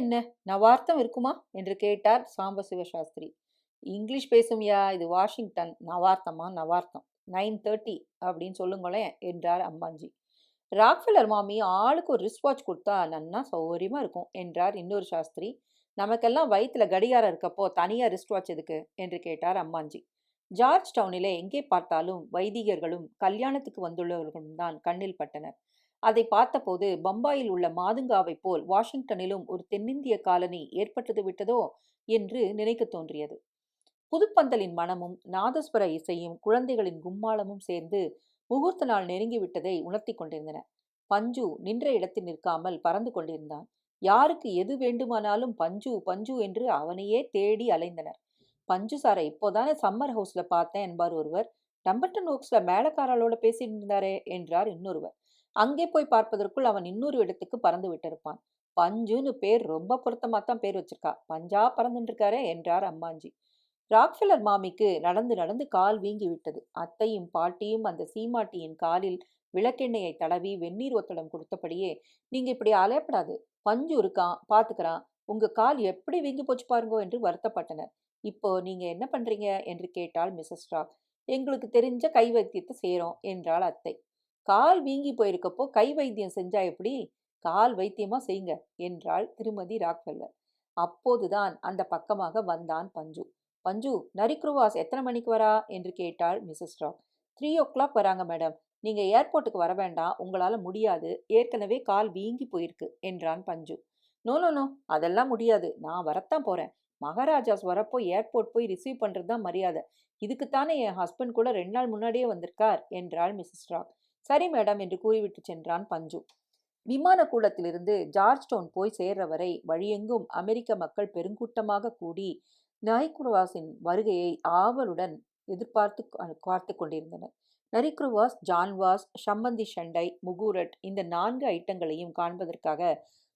என்ன? நவார்த்தம் இருக்குமா? என்று கேட்டார் சாம்ப சாஸ்திரி இங்கிலீஷ் பேசும்யா? இது வாஷிங்டன். நவார்த்தமா நவார்த்தம் நைன் தேர்ட்டி அப்படின்னு சொல்லுங்களேன் என்றார் அம்மாஞ்சி ராக்ஃபில்லர் மாமி ஆளுக்கு ஒரு ரிஸ்ட் வாட்ச் கொடுத்தா நன்னா சௌகரியமாக இருக்கும் என்றார் இன்னொரு சாஸ்திரி. நமக்கெல்லாம் வயிற்றில் கடிகாரம் இருக்கப்போ தனியாக ரிஸ்ட் வாட்ச் எதுக்கு? என்று கேட்டார் அம்மாஞ்சி ஜார்ஜ் டவுனிலே எங்கே பார்த்தாலும் வைதிகர்களும் கல்யாணத்துக்கு வந்துள்ளவர்களும் தான் கண்ணில் பட்டனர். அதை பார்த்தபோது பம்பாயில் உள்ள மாதுங்காவைப் போல் வாஷிங்டனிலும் ஒரு தென்னிந்திய காலனி ஏற்பட்டது விட்டதோ என்று நினைக்க தோன்றியது. புதுப்பந்தலின் மனமும் நாதஸ்வர இசையும் குழந்தைகளின் கும்மாளமும் சேர்ந்து முகூர்த்த நாள் நெருங்கிவிட்டதை உணர்த்தி கொண்டிருந்தன. பஞ்சு நின்ற இடத்தில் நிற்காமல் பறந்து கொண்டிருந்தான். யாருக்கு எது வேண்டுமானாலும் பஞ்சு பஞ்சு என்று அவனையே தேடி அலைந்தனர். பஞ்சு சாரை இப்போதானே சம்மர் ஹவுஸ்ல பார்த்தேன் என்பார் ஒருவர். டம்பர்டன் ஓக்ஸ்ல மேலக்காரளோட பேசிட்டு இருந்தாரே என்றார் இன்னொருவர். அங்கே போய் பார்ப்பதற்குள் அவன் இன்னொரு இடத்துக்கு பறந்து விட்டிருப்பான். பஞ்சுன்னு பேர் ரொம்ப பொருத்தமாக தான் பேர் வச்சிருக்கா. பஞ்சா பறந்துட்டுருக்காரே என்றார் அம்மாஞ்சி. ராக்ஃபில்லர் மாமிக்கு நடந்து நடந்து கால் வீங்கி விட்டது. அத்தையும் பாட்டியும் அந்த சீமாட்டியின் காலில் விளக்கெண்ணெயை தடவி வெந்நீர் ஒத்தடம் கொடுத்தபடியே நீங்க இப்படி அலையப்படாது. பஞ்சு இருக்கான் பாத்துக்கிறான். உங்க கால் எப்படி வீங்கி போச்சு பாருங்கோ என்று வருத்தப்பட்டனர். இப்போ நீங்க என்ன பண்றீங்க? என்று கேட்டாள் மிஸ்ஸஸ் ராக். எங்களுக்கு தெரிஞ்ச கை வைத்தியத்தை செய்கிறோம் என்றாள் அத்தை. கால் வீங்கி போயிருக்கப்போ கை வைத்தியம் செஞ்சா எப்படி? கால் வைத்தியமா செய்யுங்க என்றாள் திருமதி ராக்வெல்லர். அப்போதுதான் அந்த பக்கமாக வந்தான் பஞ்சு. பஞ்சு நரிக்ருவாஸ் எத்தனை மணிக்கு வரா? என்று கேட்டாள் Mrs Rock. Three o'clock வராங்க மேடம். நீங்க ஏர்போர்ட்டுக்கு வர வேண்டாம். உங்களால முடியாது. ஏற்கனவே கால் வீங்கி போயிருக்கு என்றான் பஞ்சு. நோ நோ நோ அதெல்லாம் முடியாது. நான் வரத்தான் போறேன். மகாராஜாஸ் வரப்போ ஏர்போர்ட் போய் ரிசீவ் பண்றது தான் மரியாதை. இதுக்குத்தானே என் ஹஸ்பண்ட் கூட ரெண்டு நாள் முன்னாடியே வந்திருக்கார் என்றாள் மிஸ்ஸஸ் ராக். சரி மேடம் என்று கூறிவிட்டு சென்றான் பஞ்சு. விமான கூடத்திலிருந்து ஜார்ஜ்டவுன் போய் சேர்ற வரை வழியெங்கும் அமெரிக்க மக்கள் பெருங்கூட்டமாக கூடி நரிக்குருவாஸின் வருகையை ஆவலுடன் எதிர்பார்த்து பார்த்து கொண்டிருந்தனர். நரிக்குருவாஸ் ஜான்வாஸ் ஷம்மந்தி ஷண்டை முகூரட் இந்த நான்கு ஐட்டங்களையும் காண்பதற்காக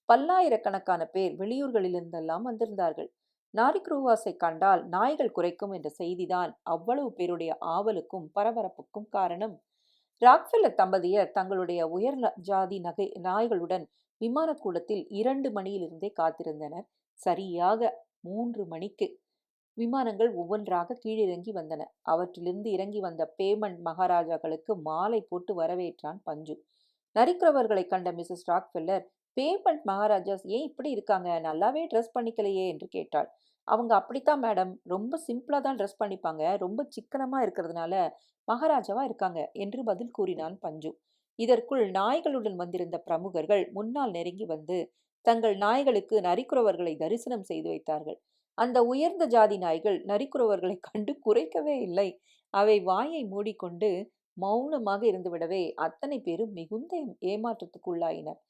பல்லாயிரக்கணக்கான பேர் வெளியூர்களிலிருந்தெல்லாம் வந்திருந்தார்கள். நாரிக்ரூவாஸை கண்டால் நாய்கள் குறைக்கும் என்ற செய்திதான் அவ்வளவு பேருடைய ஆவலுக்கும் பரபரப்புக்கும் காரணம் ராக்ஃபெல்லர் தம்பதியர் தங்களுடைய உயர் ஜாதி நகை நாய்களுடன் விமானக்கூடத்தில் இரண்டு மணியிலிருந்தே காத்திருந்தனர். சரியாக மூன்று மணிக்கு விமானங்கள் ஒவ்வொன்றாக கீழிறங்கி வந்தன. அவற்றிலிருந்து இறங்கி வந்த பேமெண்ட் மகாராஜாக்களுக்கு மாலை போட்டு வரவேற்றான் பஞ்சு. நரிக்கிறவர்களை கண்ட மிஸ்ஸஸ் ராக்ஃபெல்லர் பேமெண்ட் மகாராஜாஸ் ஏன் இப்படி இருக்காங்க? நல்லாவே ட்ரெஸ் பண்ணிக்கலையே என்று கேட்டாள். அவங்க அப்படித்தான் மேடம். ரொம்ப சிம்பிளாக தான் ட்ரெஸ் பண்ணிப்பாங்க. ரொம்ப சிக்கனமாக இருக்கிறதுனால மகாராஜாவா இருக்காங்க என்று பதில் கூறினான் பஞ்சு. இதற்குள் நாய்களுடன் வந்திருந்த பிரமுகர்கள் முன்னால் நெருங்கி வந்து தங்கள் நாய்களுக்கு நரிக்குறவர்களை தரிசனம் செய்து வைத்தார்கள். அந்த உயர்ந்த ஜாதி நாய்கள் நரிக்குறவர்களை கண்டு குறைக்கவே இல்லை. அவை வாயை மூடிக்கொண்டு மௌனமாக இருந்துவிடவே அத்தனை பேரும் மிகுந்த ஏமாற்றத்துக்குள்ளாயினர்.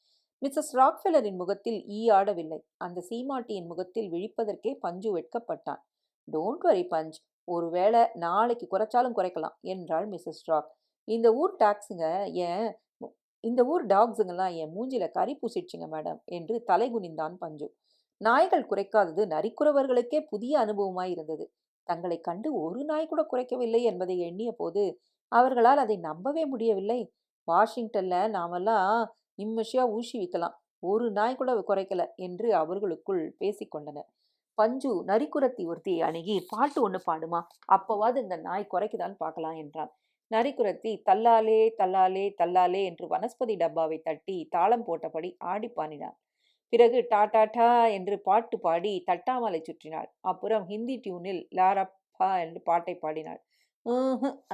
மிஸ்ஸஸ் ராக்ஃபெல்லரின் முகத்தில் ஈ ஆடவில்லை. அந்த சீமாட்டியின் முகத்தில் விழிப்பதற்கே பஞ்சு வெட்கப்பட்டான். Don't worry punch. ஒருவேளை நாளைக்கு குறைச்சாலும் குறைக்கலாம் என்றாள் மிஸ்ஸஸ் ராக். இந்த ஊர் டாக்ஸுங்க ஏன் இந்த ஊர் டாக்ஸுங்கெல்லாம் என் மூஞ்சில கறி பூசிடுச்சுங்க மேடம் என்று தலை குனிந்தான் பஞ்சு. நாய்கள் குறைக்காதது நரிக்குறவர்களுக்கே புதிய அனுபவமாய் இருந்தது. தங்களை கண்டு ஒரு நாய் கூட குறைக்கவில்லை என்பதை எண்ணிய போது அவர்களால் அதை நம்பவே முடியவில்லை. வாஷிங்டன்ல நாமெல்லாம் நிம்மஷியா ஊசி விற்கலாம் ஒரு நாய் கூட குறைக்கல என்று அவர்களுக்குள் பேசிக்கொண்டனர் பஞ்சு நரிக்குரத்தி ஒருத்தியை அணுகி பாட்டு ஒன்று பாடுமா? அப்போவாது இந்த நாய் குறைக்குதான்னு பார்க்கலாம் என்றான். நரிக்குரத்தி தல்லாலே தல்லாலே தல்லாலே என்று வனஸ்பதி டப்பாவை தட்டி தாளம் போட்டபடி ஆடி பாடினாள். பிறகு டா டா என்று பாட்டு பாடி தட்டாமலை சுற்றினாள். அப்புறம் ஹிந்தி டியூனில் லாரப்பா என்று பாட்டை பாடினாள்.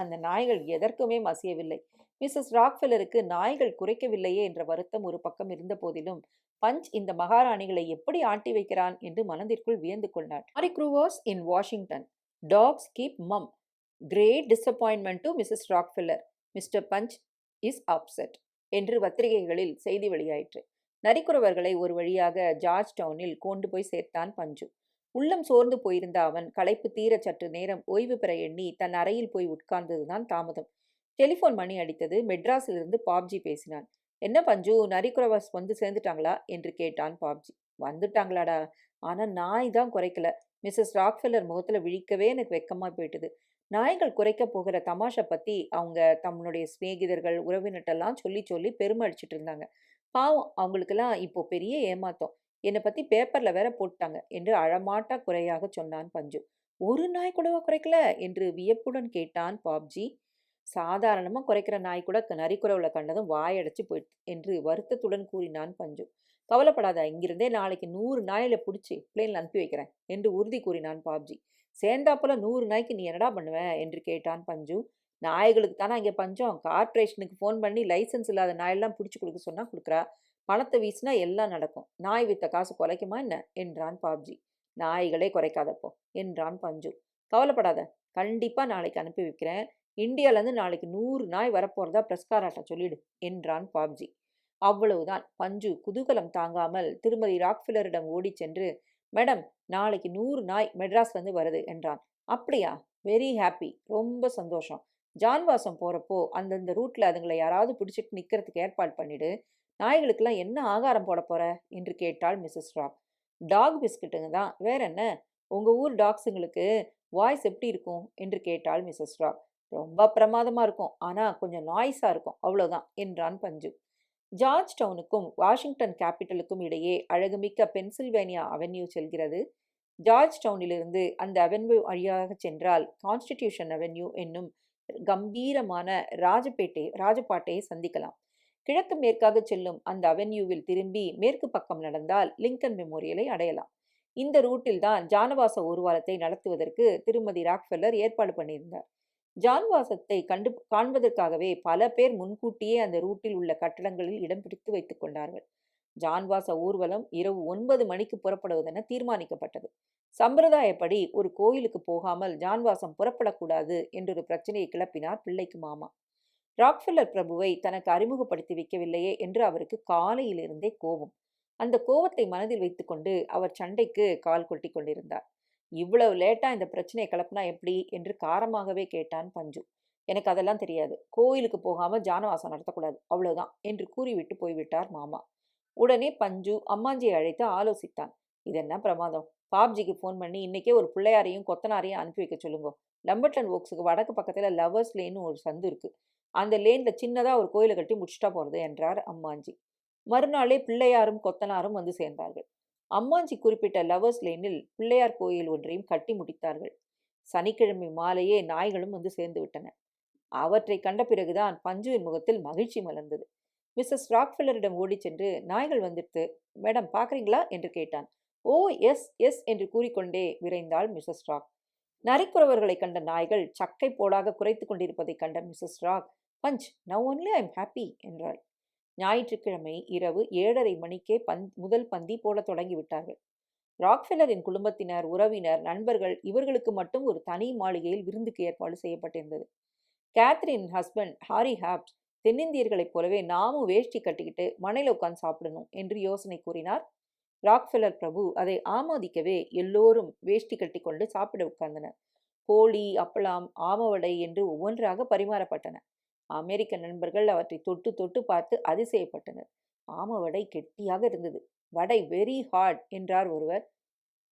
அந்த நாய்கள் எதற்குமே மசியவில்லை. மிஸ்ஸஸ் ராக்ஃபெல்லருக்கு நாய்கள் குறைக்கவில்லையே என்ற வருத்தம் ஒரு பக்கம் இருந்த போதிலும் பஞ்ச் இந்த மகாராணிகளை எப்படி ஆட்டி வைக்கிறான் என்று மனதிற்குள் வியந்து கொண்டார் Mary Groovers in Washington. Talks keep mum. Great disappointment to Mrs Rockefeller. Mr Punch is upset என்று பத்திரிகைகளில் செய்தி வெளியாயிற்று. நரிக்குறவர்களை ஒரு வழியாக ஜார்ஜ் டவுனில் கொண்டு போய் சேர்த்தான் பஞ்சு. உள்ளம் சோர்ந்து போயிருந்த அவன் களைப்பு தீர சற்று நேரம் ஓய்வு பெற எண்ணி தன் அறையில் போய் உட்கார்ந்ததுதான் தாமதம். டெலிஃபோன் மணி அடித்தது மெட்ராஸிலிருந்து பாப்ஜி பேசினான் என்ன பஞ்சு நரிக்குறவாஸ் வந்து சேர்ந்துட்டாங்களா? என்று கேட்டான் பாப்ஜி. வந்துட்டாங்களாடா. ஆனால் நாய் தான் குறைக்கல. மிஸ்ஸஸ் ராக்ஃபெல்லர் முகத்தில் விழிக்கவே எனக்கு வெக்கமாக போயிட்டுது. நாய்கள் குறைக்க போகிற தமாஷை பற்றி அவங்க தம்முடைய சிநேகிதர்கள் உறவினர்கிட்டலாம் சொல்லி சொல்லி பெருமை அடிச்சிட்டு இருந்தாங்க. பாவம் அவங்களுக்கெல்லாம் இப்போ பெரிய ஏமாத்தம். என்னை பற்றி பேப்பரில் வேற போட்டாங்க என்று அழமாட்டா குறையாக சொன்னான் பஞ்சு. ஒரு நாய் கூடவா குறைக்கல? என்று வியப்புடன் கேட்டான் பாப்ஜி. சாதாரணமாக குறைக்கிற நாய் கூட நரிக்குறவுல கண்டதும் வாயடைச்சு போயிட்டு என்று வருத்தத்துடன் கூறினான் பஞ்சு. கவலைப்படாத இங்கிருந்தே நாளைக்கு நூறு நாயில் பிடிச்சி பிளேனில் அனுப்பி வைக்கிறேன் என்று உறுதி கூறினான் பாப்ஜி. சேர்ந்தாப்புல நூறு நாய்க்கு நீ என்னடா பண்ணுவ? என்று கேட்டான் பஞ்சு. நாய்களுக்கு தானே இங்கே பஞ்சம்? கார்ப்பரேஷனுக்கு ஃபோன் பண்ணி லைசன்ஸ் இல்லாத நாயெல்லாம் பிடிச்சி கொடுக்க சொன்னால் கொடுக்குறா. பணத்தை வீசினா எல்லாம் நடக்கும். நாய் வித்த காசு குறைக்குமா என்ன? என்றான் பாப்ஜி. நாய்களே குறைக்காதப்போ என்றான் பஞ்சு. கவலைப்படாத கண்டிப்பாக நாளைக்கு அனுப்பி வைக்கிறேன். இந்தியாவிலேருந்து நாளைக்கு நூறு நாய் வரப்போகிறதா பிரஸ்காராட்ட சொல்லிடு என்றான் பாப்ஜி. அவ்வளவுதான். பஞ்சு குதூகலம் தாங்காமல் திருமதி ராக்ஃபில்லரிடம் ஓடிச் சென்று மேடம் நாளைக்கு நூறு நாய் மெட்ராஸ்லேருந்து வருது என்றான். அப்படியா? வெரி ஹாப்பி ரொம்ப சந்தோஷம். ஜான்வாசம் போகிறப்போ அந்தந்த ரூட்டில் அதுங்களை யாராவது பிடிச்சிட்டு நிற்கிறதுக்கு ஏற்பாடு பண்ணிடு. நாய்களுக்கெல்லாம் என்ன ஆகாரம் போட போகிற என்று கேட்டாள் மிஸ்ஸஸ் ராக். டாக் பிஸ்கட்டுங்க தான். வேற என்ன? உங்கள் ஊர் டாக்ஸுங்களுக்கு வாய்ஸ் எப்படி இருக்கும்? என்று கேட்டாள் மிஸ்ஸஸ் ராக். ரொம்ப பிரமாதமாக இருக்கும். ஆனால் கொஞ்சம் நாய்ஸாக இருக்கும். அவ்வளோதான் என்றான் பஞ்சு. ஜார்ஜ் டவுனுக்கும் வாஷிங்டன் கேபிட்டலுக்கும் இடையே அழகுமிக்க பென்சில்வேனியா அவென்யூ செல்கிறது. ஜார்ஜ் டவுனிலிருந்து அந்த அவென்யூ வழியாக சென்றால் கான்ஸ்டிடியூஷன் அவென்யூ என்னும் கம்பீரமான ராஜபேட்டை ராஜபாட்டையை சந்திக்கலாம். கிழக்கு மேற்காக செல்லும் அந்த அவென்யூவில் திரும்பி மேற்கு பக்கம் நடந்தால் லிங்கன் மெமோரியலை அடையலாம். இந்த ரூட்டில் தான் ஜானவாச ஊர்வலத்தை நடத்துவதற்கு திருமதி ராக்ஃபெல்லர் ஏற்பாடு பண்ணியிருந்தார். ஜான்வாசத்தை கண்டு காண்பதற்காகவே பல பேர் முன்கூட்டியே அந்த ரூட்டில் உள்ள கட்டடங்களில் இடம் பிடித்து வைத்துக் கொண்டார்கள். ஜான்வாச ஊர்வலம் இரவு ஒன்பது மணிக்கு புறப்படுவதென தீர்மானிக்கப்பட்டது. சம்பிரதாயப்படி ஒரு கோயிலுக்கு போகாமல் ஜான்வாசம் புறப்படக்கூடாது என்றொரு பிரச்சனையை கிளப்பினார் பிள்ளைக்கு மாமா. ராக்ஃபெல்லர் பிரபுவை தனக்கு அறிமுகப்படுத்தி வைக்கவில்லையே என்று அவருக்கு காலையிலிருந்தே கோபம். அந்த கோபத்தை மனதில் வைத்துக்கொண்டு அவர் சண்டைக்கு கால் கொட்டி கொண்டிருந்தார். இவ்வளவு லேட்டாக இந்த பிரச்சனையை கிளப்பினா எப்படி? என்று காரமாகவே கேட்டான் பஞ்சு. எனக்கு அதெல்லாம் தெரியாது. கோயிலுக்கு போகாமல் ஜானவாசம் நடத்தக்கூடாது. அவ்வளோதான் என்று கூறிவிட்டு போய்விட்டார் மாமா. உடனே பஞ்சு அம்மாஞ்சியை அழைத்து ஆலோசித்தான். இது என்ன பிரமாதம்? பாப்ஜிக்கு ஃபோன் பண்ணி இன்றைக்கே ஒரு பிள்ளையாரையும் கொத்தனாரையும் அனுப்பி வைக்க சொல்லுங்க. லம்பர்டன் ஓக்ஸுக்கு வடக்கு பக்கத்தில் லவர்ஸ் லேன்னு ஒரு சந்து இருக்குது அந்த லேனில் சின்னதாக ஒரு கோயிலை கட்டி முடிச்சுட்டா போகிறது என்றார் அம்மாஞ்சி. மறுநாளே பிள்ளையாரும் கொத்தனாரும் வந்து சேர்ந்தார்கள். அம்மாஞ்சி குறிப்பிட்ட லவர்ஸ் லேனில் பிள்ளையார் கோயில் ஒன்றையும் கட்டி முடித்தார்கள். சனிக்கிழமை மாலையே நாய்களும் வந்து சேர்ந்து விட்டன. அவற்றை கண்ட பிறகுதான் பஞ்சுவின் முகத்தில் மகிழ்ச்சி மலர்ந்தது. மிஸ்ஸஸ் ராக்ஃபில்லரிடம் ஓடிச் சென்று நாய்கள் வந்துட்டு மேடம் பார்க்குறீங்களா? என்று கேட்டான். ஓ எஸ் எஸ் என்று கூறிக்கொண்டே விரைந்தாள் மிஸ்ஸஸ் ராக். நரிக்குறவர்களை கண்ட நாய்கள் சக்கை போடாக குறைத்து கொண்டிருப்பதைக் கண்ட Mrs Rock Punch now only I am happy என்றாள். ஞாயிற்றுக்கிழமை இரவு ஏழரை மணிக்கே பந் முதல் பந்தி போட தொடங்கிவிட்டார்கள். ராக்ஃபெல்லரின் குடும்பத்தினர் உறவினர் நண்பர்கள் இவர்களுக்கு மட்டும் ஒரு தனி மாளிகையில் விருந்துக்கு ஏற்பாடு செய்யப்பட்டிருந்தது. கேத்ரின் ஹஸ்பண்ட் ஹாரி ஹாப்ட் தென்னிந்தியர்களைப் போலவே நாமும் வேஷ்டி கட்டிக்கிட்டு மனையில் உட்காந்து சாப்பிடணும் என்று யோசனை கூறினார். ராக்ஃபெல்லர் பிரபு அதை ஆமோதிக்கவே எல்லோரும் வேஷ்டி கட்டி கொண்டு சாப்பிட உட்கார்ந்தனர். கோழி அப்பளம் ஆமவடை என்று ஒவ்வொன்றாக பரிமாறப்பட்டன. அமெரிக்க நண்பர்கள் அவற்றை தொட்டு தொட்டு பார்த்து அதிசயப்பட்டனர். ஆம வடை கெட்டியாக இருந்தது. வடை வெரி ஹார்ட் என்றார் ஒருவர்.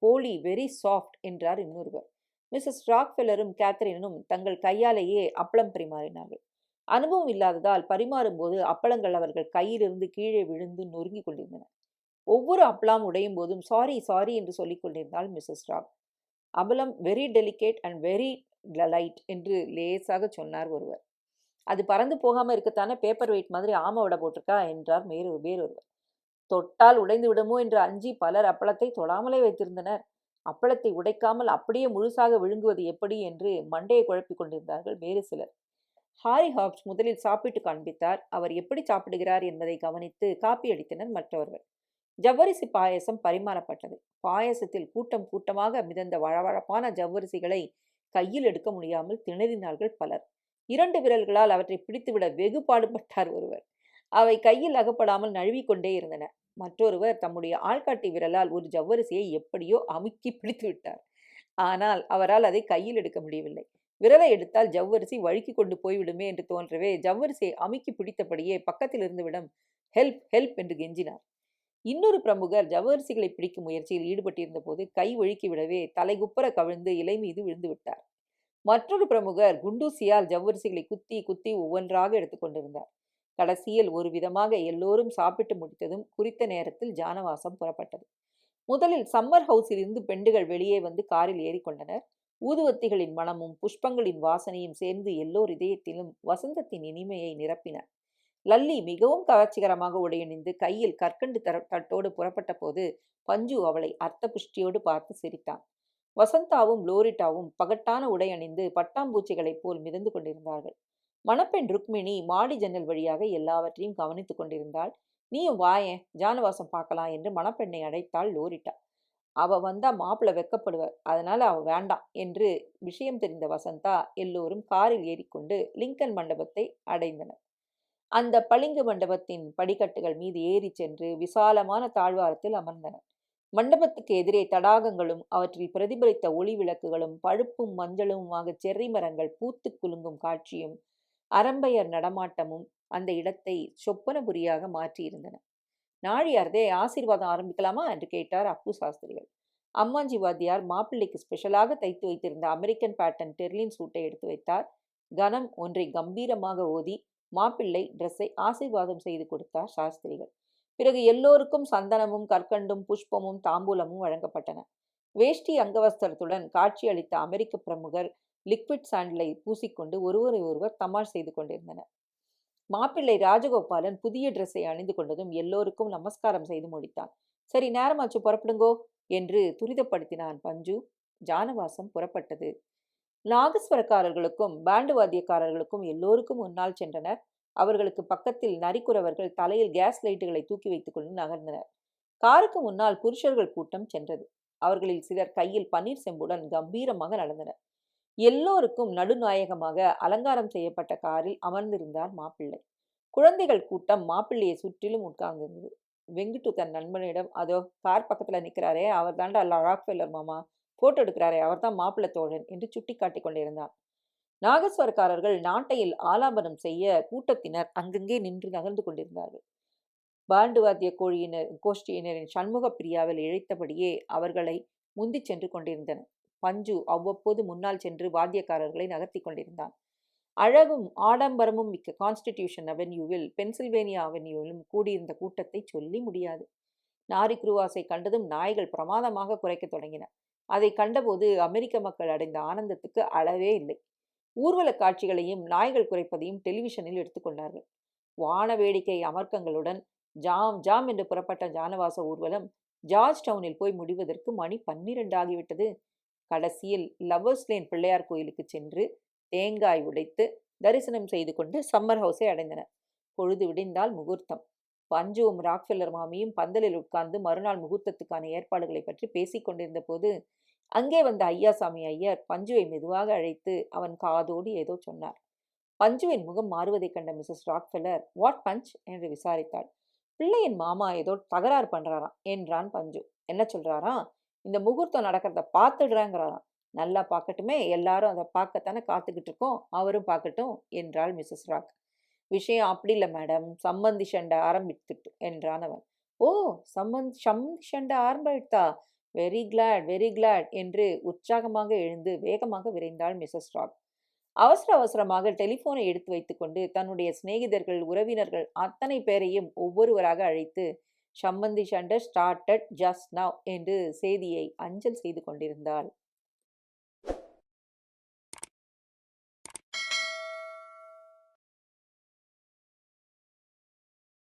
போலி வெரி சாஃப்ட் என்றார் இன்னொருவர். மிஸ்ஸஸ் ராக்ஃபெல்லரும் கேத்தரினும் தங்கள் கையாலேயே அப்பளம் பரிமாறினார்கள். அனுபவம் இல்லாததால் பரிமாறும்போது அப்பளங்கள் அவர்கள் கையிலிருந்து கீழே விழுந்து நொறுங்கி கொண்டிருந்தன. ஒவ்வொரு அப்பளம் உடையும் போதும் சாரி சாரி என்று சொல்லிக் கொண்டிருந்தாள் Mrs Rock. Appalam very delicate and very light என்று லேசாக சொன்னார் ஒருவர். அது பறந்து போகாமல் இருக்கத்தானே பேப்பர் வெயிட் மாதிரி ஆம விட போட்டிருக்கா என்றார் மேறு வேறொருவர். தொட்டால் உடைந்து விடுமோ? என்று அஞ்சி பலர் அப்பளத்தை தொடாமலே வைத்திருந்தனர். அப்பளத்தை உடைக்காமல் அப்படியே முழுசாக விழுங்குவது எப்படி என்று மண்டையை குழப்பிக் கொண்டிருந்தார்கள் வேறு சிலர். ஹாரி ஹாப்ஸ் முதலில் சாப்பிட்டு காண்பித்தார். அவர் எப்படி சாப்பிடுகிறார் என்பதை கவனித்து காப்பி அடித்தனர் மற்றவர்கள். ஜவ்வரிசி பாயசம் பரிமாறப்பட்டது. பாயசத்தில் கூட்டம் கூட்டமாக மிதந்த வழவழப்பான ஜவ்வரிசிகளை கையில் எடுக்க முடியாமல் திணறினார்கள் பலர். இரண்டு விரல்களால் அவற்றை பிடித்துவிட வெகு பாடுபட்டார் ஒருவர். அவை கையில் அகப்படாமல் நழுவிக்கொண்டே இருந்தன. மற்றொருவர் தம்முடைய ஆள்காட்டி விரலால் ஒரு ஜவ்வரிசியை எப்படியோ அமுக்கி பிடித்து விட்டார். ஆனால் அவரால் அதை கையில் எடுக்க முடியவில்லை. விரலை எடுத்தால் ஜவ்வரிசி வழுக்கி கொண்டு போய்விடுமே என்று தோன்றவே ஜவ்வரிசியை அமுக்கி பிடித்தபடியே பக்கத்தில் இருந்துவிடம் ஹெல்ப் ஹெல்ப் என்று கெஞ்சினார். இன்னொரு பிரமுகர் ஜவ்வரிசிகளை பிடிக்கும் முயற்சியில் ஈடுபட்டிருந்த போது கை ஒழுக்கி விடவே தலைகுப்புற கவிழ்ந்து இலை மீது விழுந்து விட்டார். மற்றொரு பிரமுகர் குண்டூசியால் ஜவ்வரிசிகளை குத்தி குத்தி ஒவ்வொன்றாக எடுத்துக்கொண்டிருந்தார் கடைசியில் ஒரு விதமாக எல்லோரும் சாப்பிட்டு முடித்ததும் குறித்த நேரத்தில் ஜானவாசம் புறப்பட்டது. முதலில் சம்மர் ஹவுஸில் இருந்து பெண்டுகள் வெளியே வந்து காரில் ஏறிக்கொண்டனர். ஊதுவத்திகளின் மனமும் புஷ்பங்களின் வாசனையும் சேர்ந்து எல்லோர் இதயத்திலும் வசந்தத்தின் இனிமையை நிரப்பின லல்லி மிகவும் கவர்ச்சிகரமாக உடையணிந்து கையில் கற்கண்டு தர தட்டோடு புறப்பட்ட போது பஞ்சு அவளை அர்த்த புஷ்டியோடு பார்த்து சிரித்தான். வசந்தாவும் லோரிட்டாவும் பகட்டான உடை அணிந்து பட்டாம்பூச்சிகளைப் போல் மிதந்து கொண்டிருந்தார்கள். மணப்பெண் ருக்மிணி மாடி ஜன்னல் வழியாக எல்லாவற்றையும் கவனித்துக் கொண்டிருந்தாள். நீயும் வாயேன் ஜானவாசம் பார்க்கலாம் என்று மணப்பெண்ணை அழைத்தாள் லோரிட்டா. அவ வந்தா மாப்பிள்ள வெக்கப்படுவர். அதனால அவ வேண்டாம் என்று விஷயம் தெரிந்த வசந்தா எல்லோரும் காரில் ஏறிக்கொண்டு லிங்கன் மண்டபத்தை அடைந்தனர். அந்த பளிங்கு மண்டபத்தின் படிக்கட்டுகள் மீது ஏறி சென்று விசாலமான தாழ்வாரத்தில் அமர்ந்தனர். மண்டபத்துக்கு எதிரே தடாகங்களும் அவற்றில் பிரதிபலித்த ஒளி விளக்குகளும் பழுப்பும் மஞ்சளுமாக செர்ரி மரங்கள் பூத்து குலுங்கும் காட்சியும் அரம்பையர் நடமாட்டமும் அந்த இடத்தை சொப்பனபுரியாக மாற்றியிருந்தன. நாழியார்தே ஆசீர்வாதம் ஆரம்பிக்கலாமா? என்று கேட்டார் அப்பு சாஸ்திரிகள். அம்மாஞ்சி வாத்தியார் மாப்பிள்ளைக்கு ஸ்பெஷலாக தைத்து வைத்திருந்த அமெரிக்கன் பேட்டன் டெர்லின் சூட்டை எடுத்து வைத்தார். கனம் ஒன்றை கம்பீரமாக ஓதி மாப்பிள்ளை ட்ரெஸ்ஸை ஆசீர்வாதம் செய்து கொடுத்தார் சாஸ்திரிகள். பிறகு எல்லோருக்கும் சந்தனமும் கற்கண்டும் புஷ்பமும் தாம்பூலமும் வழங்கப்பட்டன. வேஷ்டி அங்கவஸ்திரத்துடன் காட்சியளித்த அமெரிக்க பிரமுகர் லிக்விட் சாண்டிலை பூசிக்கொண்டு ஒருவரை ஒருவர் தமாஷ் செய்து கொண்டிருந்தனர். மாப்பிள்ளை ராஜகோபாலன் புதிய ட்ரெஸ்ஸை அணிந்து கொண்டதும் எல்லோருக்கும் நமஸ்காரம் செய்து முடித்தான். சரி நேரமாச்சு புறப்படுங்கோ என்று துரிதப்படுத்தினான் பஞ்சு. ஜானவாசம் புறப்பட்டது. நாகஸ்வரக்காரர்களுக்கும் பேண்டு வாத்தியக்காரர்களுக்கும் எல்லோருக்கும் முன்னால் சென்றனர். அவர்களுக்கு பக்கத்தில் நரிக்குறவர்கள் தலையில் கேஸ் லைட்டுகளை தூக்கி வைத்துக் கொண்டு நகர்ந்தனர். காருக்கு முன்னால் புருஷர்கள் கூட்டம் சென்றது. அவர்களில் சிலர் கையில் பன்னீர் செம்புடன் கம்பீரமாக நடந்தனர். எல்லோருக்கும் நடுநாயகமாக அலங்காரம் செய்யப்பட்ட காரில் அமர்ந்திருந்தார் மாப்பிள்ளை. குழந்தைகள் கூட்டம் மாப்பிள்ளையை சுற்றிலும் உட்கார்ந்திருந்தது. வெங்கிட்டு தன் நண்பனிடம் அதோ கார் பக்கத்தில் நிற்கிறாரே அவர் தாண்டா ராக்ஃபெல்லர் மாமா ஃபோட்டோ எடுக்கிறாரே அவர் தான் மாப்பிள்ளை தோழன் என்று சுட்டி காட்டிக் கொண்டிருந்தார் நாகஸ்வரக்காரர்கள் நாட்டையில் ஆலாபனம் செய்ய கூட்டத்தினர் அங்கங்கே நின்று நகர்ந்து கொண்டிருந்தார்கள். பாண்டுவாத்திய கோழியினர் கோஷ்டியினரின் சண்முக பிரியாவில் இழைத்தபடியே அவர்களை முந்தி சென்று கொண்டிருந்தனர். பஞ்சு அவ்வப்போது முன்னால் சென்று வாத்தியக்காரர்களை நகர்த்தி கொண்டிருந்தான். அழகும் ஆடம்பரமும் மிக்க கான்ஸ்டிடியூஷன் அவென்யூவில் பென்சில்வேனியா அவென்யூவிலும் கூடியிருந்த கூட்டத்தை சொல்லி முடியாது. நாரி குருவாசை கண்டதும் நாய்கள் பிரமாதமாக குறைக்க தொடங்கின. அதை கண்டபோது அமெரிக்க மக்கள் அடைந்த ஆனந்தத்துக்கு அளவே இல்லை. ஊர்வல காட்சிகளையும் நாய்கள் குறைப்பதையும் டெலிவிஷனில் எடுத்துக்கொண்டார்கள் வான வேடிக்கை அமர்க்கங்களுடன் ஜாம் ஜாம் என்று புறப்பட்ட ஜானவாச ஊர்வலம் ஜார்ஜ் டவுனில் போய் முடிவதற்கு மணி பன்னிரண்டு ஆகிவிட்டது. கடைசியில் லவ்வர்ஸ் லேன் பிள்ளையார் கோயிலுக்கு சென்று தேங்காய் உடைத்து தரிசனம் செய்து கொண்டு சம்மர் ஹவுஸை அடைந்தனர் பொழுது விடிந்தால் முகூர்த்தம். பஞ்சுவும் ராக்ஃபில்லர் மாமியும் பந்தலில் உட்கார்ந்து மறுநாள் முகூர்த்தத்துக்கான ஏற்பாடுகளை பற்றி பேசிக் கொண்டிருந்த போது அங்கே வந்த ஐயாசாமி ஐயர் பஞ்சுவை மெதுவாக அழைத்து அவன் காதோடு ஏதோ சொன்னார். பஞ்சுவின் முகம் மாறுவதைக் கண்ட மிஸ்ஸஸ் ராக்ஃபெல்லர் வாட் பஞ்ச்? என்று விசாரித்தாள். பிள்ளையின் மாமா ஏதோ தகராறு பண்றாராம் என்றான் பஞ்சு. என்ன சொல்கிறாராம் இந்த முகூர்த்தம் நடக்கிறத பார்த்துடுறாங்கிறாராம். நல்லா பார்க்கட்டுமே எல்லாரும் அதை பார்க்கத்தானே காத்துக்கிட்டு இருக்கோம் அவரும் பார்க்கட்டும் என்றாள் மிஸ்ஸஸ் ராக். விஷயம் அப்படி இல்லை மேடம் சம்பந்தி சண்டை ஆரம்பித்துட்டு என்றான் அவன். ஓ சம்பந்த் சம்பந்தி சண்டை ஆரம்பித்தா? வெரி கிளாட் வெரி கிளாட் என்று உற்சாகமாக எழுந்து வேகமாக விரைந்தாள் மிஸ்ஸஸ் ராப். அவசர அவசரமாக டெலிஃபோனை எடுத்து வைத்துக்கொண்டு தன்னுடைய சிநேகிதர்கள் உறவினர்கள் அத்தனை பேரையும் ஒவ்வொருவராக அழைத்து சம்பந்தி சண்டர் ஸ்டார்டட் ஜஸ்ட் நவ் என்று செய்தியை அஞ்சல் செய்து கொண்டிருந்தாள்.